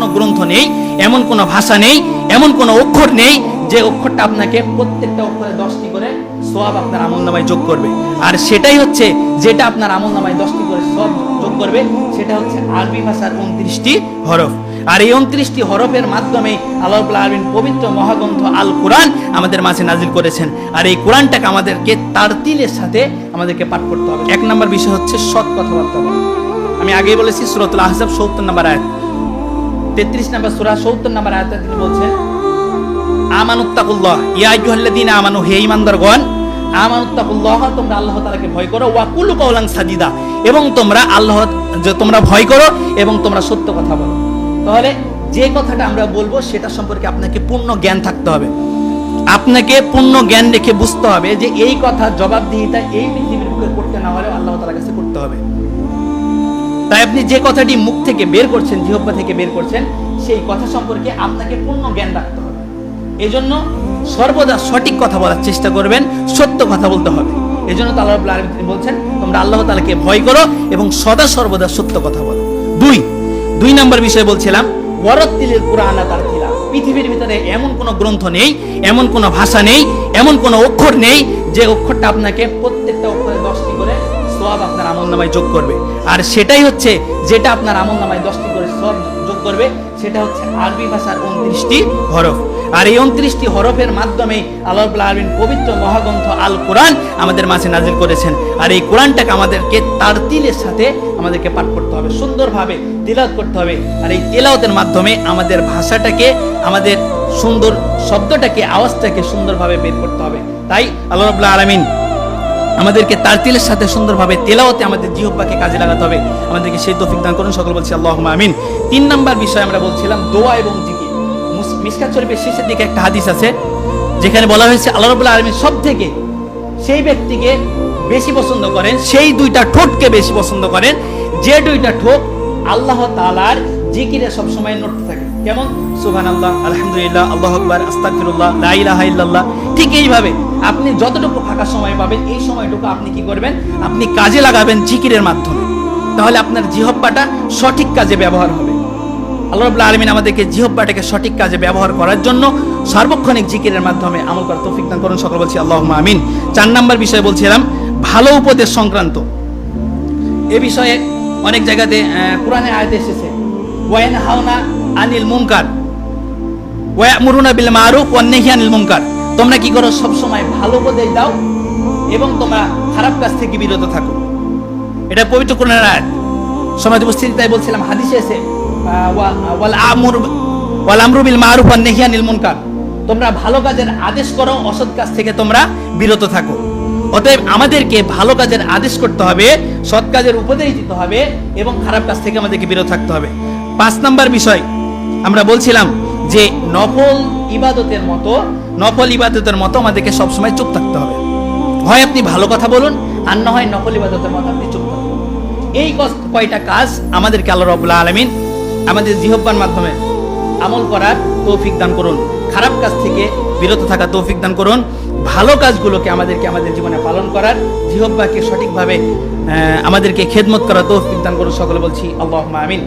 কোনো গ্রন্থ নেই, এমন কোনো ভাষা নেই, এমন কোনো অক্ষর নেই যে অক্ষরটা আপনাকে প্রত্যেকটা অক্ষরে দশটি করে সোয়াব আপনার আমল নামায় যোগ করবে। আর সেটাই হচ্ছে যেটা আপনার আমল নামায় দশটি করে সব যোগ করবে, সেটা হচ্ছে আরবি ভাষার উনত্রিশটি হরফ। আর এই উনত্রিশটি হরফের মাধ্যমে আল্লাহ আলামিন পবিত্র মহাগ্রন্থ আল কোরআন আমাদের মাঝে নাজিল করেছেন। আর এই কোরআনটাকে আমাদেরকে তার তিলের সাথে আমাদেরকে পাঠ করতে হবে। এক নম্বর বিষয় হচ্ছে সৎ কথাবার্তা আমি আগেই বলেছি, সুরতুল আহজাব সত্তর নম্বর আয়াত। তেত্রিশ নম্বর সুরা, সত্তর নম্বর আয়াতে তিনি বলছেন আমানুত্তাকুল্লাহ ইয়া আইয়ুহাল্লাযীনা আমানু, হে ঈমানদারগণ আমানুত্তাকুল্লাহ তোমরা আল্লাহ তাআলাকে ভয় করো। ওয়া কুলু কাওলান সাদিদা, এবং তোমরা আল্লাহ, যে তোমরা ভয় করো এবং তোমরা সত্য কথা বলো। তাহলে যে কথাটা আমরা বলব, সেটা সম্পর্কে আপনাকে পূর্ণ জ্ঞান থাকতে হবে। আপনাকে পূর্ণ জ্ঞান রেখে বুঝতে হবে যে এই কথা জবাবদিহিতা এই পৃথিবীর বুকে করতে না হলেও আল্লাহ তাআলার কাছে করতে হবে। তাই আপনি যে কথাটি মুখ থেকে বের করছেন জিহব্বা থেকে বের করছেন, সেই কথা সম্পর্কে আপনাকে পূর্ণ জ্ঞান রাখতে হবে। এজন্য সর্বদা সঠিক কথা বলার চেষ্টা করবেন, সত্য কথা বলতে হবে। এজন্য তো আল্লাহ তিনি বলছেন, তোমরা আল্লাহ তাআলাকে ভয় করো এবং সদা সর্বদা সত্য কথা বলো। দুই দুই নম্বর বিষয় বলছিলাম, ওয়ারাত্তিলিল কুরআন তার পৃথিবীর ভিতরে এমন কোনো গ্রন্থ নেই, এমন কোনো ভাষা নেই, এমন কোনো অক্ষর নেই, যে অক্ষরটা আপনাকে সব আপনার আমল নামায় যোগ করবে। আর সেটাই হচ্ছে যেটা আপনার আমল নামায় দশটি করে সব যোগ করবে, সেটা হচ্ছে আরবি ভাষার উনত্রিশটি হরফ। আর এই উনত্রিশটি হরফের মাধ্যমে আল্লাহ রাব্বুল আলামিন পবিত্র মহাগ্রন্থ আল কোরআন আমাদের মাঝে নাজিল করেছেন। আর এই কোরআনটাকে আমাদেরকে তার তিলের সাথে আমাদেরকে পাঠ করতে হবে, সুন্দরভাবে তিলাওয়াত করতে হবে। আর এই তিলাওয়াতের মাধ্যমে আমাদের ভাষাটাকে, আমাদের সুন্দর শব্দটাকে, আওয়াজটাকে সুন্দরভাবে বের করতে হবে। তাই আল্লাহ রাব্বুল আলামিন আমাদেরকে তার তিলের সাথে সুন্দরভাবে তেলাওতে আমাদের জিহব্বাকে কাজে লাগাতে হবে। আমাদেরকে সেই তৌফিক দান করুন। সকল বলছি আল্লাহ আমিন। তিন নাম্বার বিষয় আমরা বলছিলাম, দোয়া এবং জিকির। মুস- মিশকাত শরীফের শেষের দিকে একটা হাদিস আছে, যেখানে বলা হয়েছে, আল্লাহ রাব্বুল আলামিন সব থেকে সেই ব্যক্তিকে বেশি পছন্দ করেন, সেই দুইটা ঠোঁটকে বেশি পছন্দ করেন। যে দুইটা ঠোঁট আল্লাহ তাআলার জিকিরে সবসময় নড়তে থাকে কেমন? সুবহান আল্লাহ আলহামদুলিল্লাহ, আল্লাহ আকবার, আস্তাগফিরুল্লাহ, লা ইলাহা ইল্লাল্লাহ। ঠিক এইভাবে আপনি যতটুকু ফাঁকা সময় পাবেন, এই সময়টুকু আপনি কি করবেন? আপনি কাজে লাগাবেন জিকিরের মাধ্যমে। তাহলে আপনার জিহব্বাটা সঠিক কাজে ব্যবহার হবে। আল্লাহ রাব্বুল আলামিন আমাদেরকে জিহব্বাটাকে সঠিক কাজে ব্যবহার করার জন্য সার্বক্ষণিক জিকিরের মাধ্যমে আমল করার তৌফিক দান করুন, সকল বলছি আল্লাহুম্মা আমিন। চার নাম্বার বিষয় বলছিলাম, ভালো উপদেশ সংক্রান্ত। এ বিষয়ে অনেক জায়গাতে কোরআনে আয়াত এসেছে। ওয়াইন হাওনা আনিল মুনকার। ওয়ামুরুনা বিল মারুফ ওয়ান নাহি আনিল মুনকার। তোমরা কি করো, সব সময় ভালো উপদেশ দাও এবং তোমরা খারাপ কাজ থেকে বিরত থাকো। এটা পবিত্র কোরআনের আয়াত। সমাজ উপস্থিতি তাই বলছিলাম, হাদিসে এসে ওয়াল আমুর, ওয়াল আমরু বিল মারুফ ওয়ান নাহি আনিল মুনকার। তোমরা ভালো কাজের আদেশ করো, অসৎ কাজ থেকে তোমরা বিরত থাকো। অতএব আমাদেরকে ভালো কাজের আদেশ করতে হবে, সৎ কাজের উপদেশ দিতে হবে এবং খারাপ কাজ থেকে আমাদেরকে বিরত থাকতে হবে। পাঁচ নাম্বার বিষয় আমরা বলছিলাম যে নফল ইবাদতের মতো, নফল ইবাদতের মতো আমাদেরকে সবসময় চুপ থাকতে হবে। হয় আপনি ভালো কথা বলুন, আর না হয় নকল ইবাদতের মতো আপনি চুপ থাকুন। এই কয়টা কাজ আমাদেরকে আল্লাহ রবুল্লা আলমিন আমাদের জিহব্বার মাধ্যমে আমল করার তৌফিক দান করুন। খারাপ কাজ থেকে বিরত থাকা তৌফিক দান করুন। ভালো কাজগুলোকে আমাদেরকে আমাদের জীবনে পালন করার জিহব্বাকে সঠিকভাবে আমাদেরকে খেদমত করার তৌফিক দান করুন। সকলে বলছি আল্লাহ আমিন।